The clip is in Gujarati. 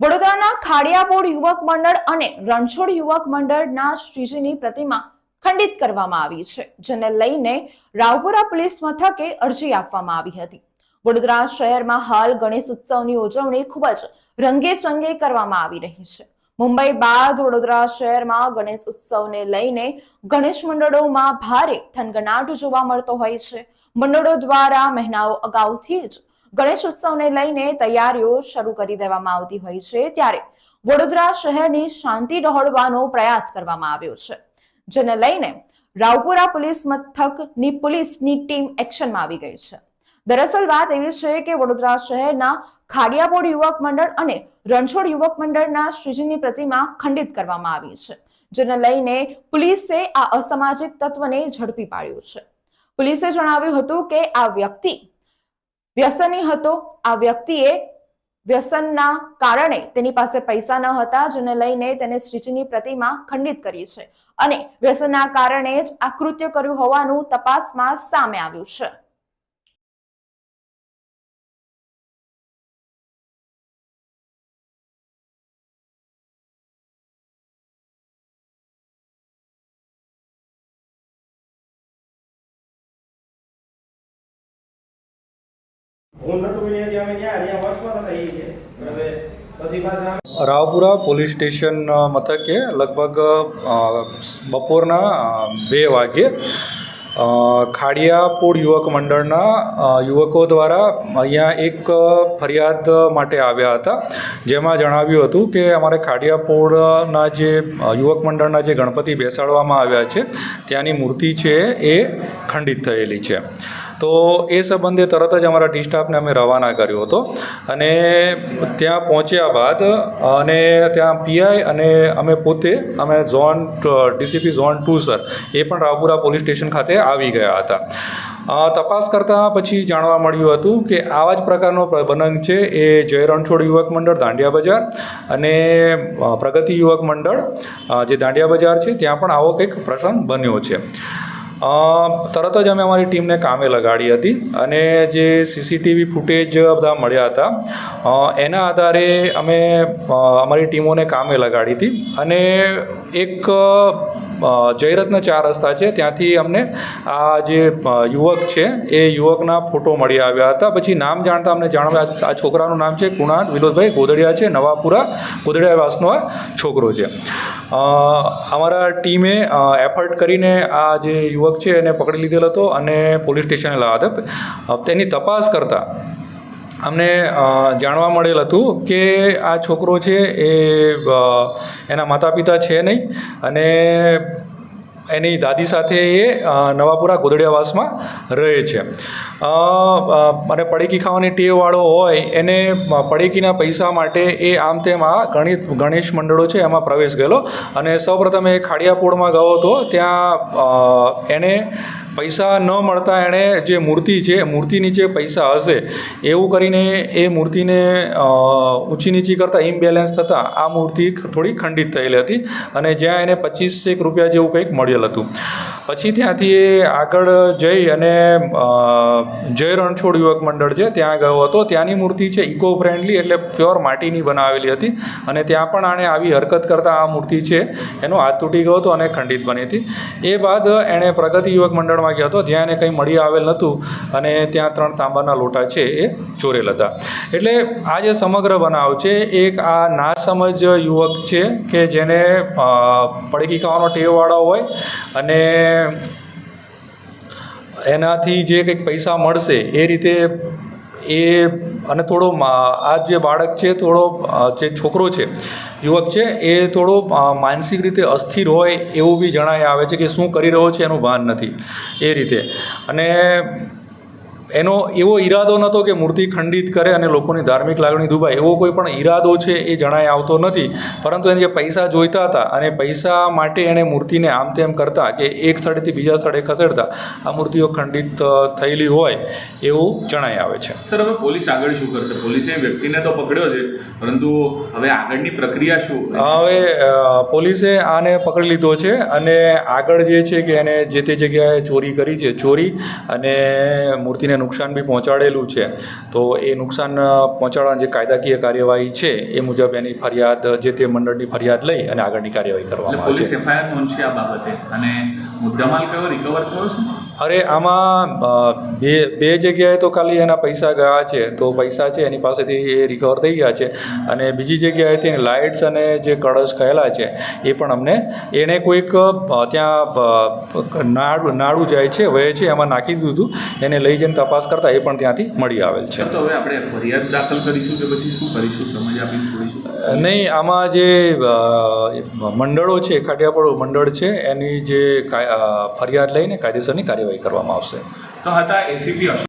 વડોદરાના ખાડિયાપોળ યુવક મંડળ અને રણછોડ યુવક મંડળના શ્રીજીની પ્રતિમા ખંડિત કરવામાં આવી છે, જેને લઈને રાવપુરા પોલીસ મથકે અરજી આપવામાં આવી હતી. વડોદરા શહેરમાં હાલ ગણેશ ઉત્સવની ઉજવણી ખૂબ જ રંગે ચંગે કરવામાં આવી રહી છે. મુંબઈ બાદ વડોદરા શહેરમાં ગણેશ ઉત્સવને લઈને ગણેશ મંડળોમાં ભારે થનગનાટ જોવા મળતો હોય છે. મંડળો દ્વારા મહિનાઓ અગાઉથી જ ગણેશ ઉત્સવને લઈને તૈયારીઓ શરૂ કરી દેવામાં આવતી હોય છે ત્યારે વડોદરા શહેરની શાંતિ ડહોળવાનો પ્રયાસ કરવામાં આવ્યો છે, જેને લઈને રાવપુરા પોલીસ મથકની પોલીસની ટીમ એક્શનમાં આવી ગઈ છે. દરઅસલ વાત એવી છે કે વડોદરા શહેરના ખાડિયાબોડ યુવક મંડળ અને રણછોડ યુવક મંડળના શ્રીજીની પ્રતિમા ખંડિત કરવામાં આવી છે, જેને લઈને પોલીસે આ અસામાજિક તત્વને ઝડપી પાડ્યું છે. પોલીસે જણાવ્યું હતું કે આ વ્યક્તિ વ્યસની હતો. આ વ્યક્તિએ વ્યસનના કારણે તેની પાસે પૈસા ન હતા, જેને લઈને તેને શ્રીજીની પ્રતિમા ખંડિત કરી છે. અને વ્યસનના કારણે જ આ કૃત્ય કર્યું હોવાનું તપાસમાં સામે આવ્યું છે. રાવપુરા પોલીસ સ્ટેશન મથકે લગભગ બપોરના બે વાગ્યે અ, ખાડિયાપોળ યુવક મંડળના યુવકો દ્વારા અહીંયા એક ફરિયાદ માટે આવ્યા હતા. જેમાં જણાવ્યું હતું કે અમારે ખાડિયાપોળના જે યુવક મંડળના જે ગણપતિ બેસાડવામાં આવ્યા છે ત્યાંની મૂર્તિ છે એ ખંડિત થયેલી છે. તો એ સંબંધે તરત જ અમારા ટી સ્ટાફને અમે રવાના કર્યો હતો. અને ત્યાં પહોંચ્યા બાદ, અને ત્યાં પીઆઈ અને અમે પોતે, અમે zone DCP zone two, sir, એ પણ રાવપુરા પોલીસ સ્ટેશન ખાતે આવી ગયા હતા. તપાસ કરતાં પછી જાણવા મળ્યું હતું કે આવા જ પ્રકારનો પ્રબંધ છે. એ જય રણછોડ યુવક મંડળ, દાંડિયા બજાર અને પ્રગતિ યુવક મંડળ જે દાંડિયા બજાર છે, ત્યાં પણ આવો કંઈક પ્રસંગ બન્યો છે. તરત જ અમે અમારી ટીમને કામે લગાડી હતી અને જે સીસીટીવી ફૂટેજ બધા મળ્યા હતા એના આધારે અમે અમારી ટીમોને કામે લગાડી હતી અને એક જયરત્ન ચાર રસ્તા છે, ત્યાંથી અમને આ જે યુવક છે, એ યુવકના ફોટો મળી આવ્યા હતા. પછી નામ જાણતા અમને જાણવા, આ છોકરાનું નામ છે કુણાલ વિનોદભાઈ ગોદડિયા છે, નવાપુરા ગોદડિયા વાસનો આ છોકરો છે. અમારા ટીમે એફર્ટ કરીને આ જે યુવક છે એને પકડી લીધેલ હતો અને પોલીસ સ્ટેશને લાવ્યા હતા. તેની તપાસ કરતાં અમને જાણવા મળેલ હતું કે આ છોકરો છે એ એના માતા પિતા છે નહીં અને એની દાદી સાથે એ નવાપુરા ગોદડિયાવાસમાં રહે છે. અને પડીકી ખાવાની ટેવવાળો હોય, એને પડીકીના પૈસા માટે એ આમ તેમ આ ગણિત, ગણેશ મંડળો છે, એમાં પ્રવેશ ગયેલો. અને સૌપ્રથમ એ ખાડિયાપોળમાં ગયો હતો, ત્યાં એને પૈસા ન મળતા એણે જે મૂર્તિ છે મૂર્તિ નીચે પૈસા હશે, એવું કરીને એ મૂર્તિને ઊંચી નીચી કરતાં ઇમ્બેલેન્સ થતાં આ મૂર્તિ થોડી ખંડિત થયેલી હતી અને જ્યાં એને પચીસેક રૂપિયા જેવું કંઈક મળેલ હતું. પછી ત્યાંથી એ આગળ જઈ અને જય રણછોડ યુવક મંડળ છે, ત્યાં ગયો હતો. ત્યાંની મૂર્તિ છે, ઇકો ફ્રેન્ડલી એટલે પ્યોર માટીની બનાવેલી હતી અને ત્યાં પણ આણે આવી હરકત કરતાં આ મૂર્તિ છે. એનો હાથ તૂટી ગયો હતો અને ખંડિત બની હતી. એ બાદ એણે પ્રગતિ યુવક મંડળમાં ગયો હતો, જ્યાં એને કંઈ મળી આવેલ નહોતું અને ત્યાં ત્રણ તાંબાના લોટા છે એ ચોરેલ હતા. એટલે આ જે સમગ્ર બનાવ છે, એક આ નાસમજ યુવક છે કે જેને પડકી ખાવાનો ટેવવાળો હોય અને એનાથી જે કંઈક પૈસા મળશે, એ રીતે એ અને થોડો આ જે બાળક છે, થોડો જે છોકરો છે, યુવક છે, એ થોડો માનસિક રીતે અસ્થિર હોય એવું બી જણાય આવે છે કે શું કરી રહ્યો છે એનું ભાન નથી, એ રીતે. અને એનો એવો ઈરાદો નહોતો કે મૂર્તિ ખંડિત કરે અને લોકોની ધાર્મિક લાગણી દુભાય. એવો કોઈ પણ ઈરાદો છે એ જણાય આવતો નથી. પરંતુ એને જે પૈસા જોઈતા હતા અને પૈસા માટે એણે મૂર્તિને આમ તેમ કરતા કે એક સ્થળેથી બીજા સ્થળે ખસેડતા આ મૂર્તિઓ ખંડિત થયેલી હોય એવું જણાય આવે છે. સર હવે પોલીસ આગળ શું કરશે? પોલીસે વ્યક્તિને તો પકડ્યો છે પરંતુ હવે આગળની પ્રક્રિયા શું? હવે પોલીસે આને પકડી લીધો છે અને આગળ જે છે કે એને જે તે જગ્યાએ ચોરી કરી છે ચોરી અને મૂર્તિને કોઈને નુકસાન બી પહોંચાડેલું છે તો એ નુકસાન પહોંચાડવાની જે કાયદાકીય કાર્યવાહી છે એ મુજબ એની ફરિયાદ જે તે મંડળની ફરિયાદ લઈ અને આગળની કાર્યવાહી કરવામાં પોલીસ આવશે એફઆઈઆર નોંધશે આ બાબતે? અને મુદ્દામાલ કયો રિકવર થયો છે? અરે આમાં બે બે જગ્યાએ તો ખાલી એના પૈસા ગયા છે. તો પૈસા છે એની પાસેથી એ રિકવર થઈ ગયા છે. અને બીજી જગ્યાએથી એની લાઇટ્સ અને જે કળશ કહેલા છે એ પણ અમને એને કોઈક ત્યાં નાડું નાડું જાય છે વહે છે એમાં નાખી દીધું હતું. એને લઈ જઈને તપાસ કરતાં એ પણ ત્યાંથી મળી આવેલ છે. તો હવે આપણે ફરિયાદ દાખલ કરીશું કે પછી શું કરીશું? સમજ આપીને છોડીશું? નહીં આમાં જે મંડળો છે ખાટિયાપડ મંડળ છે એની જે કાય- ફરિયાદ લઈને કાયદેસરની કાર્યવાહી કરવામાં આવશે. તો હતા એસીપી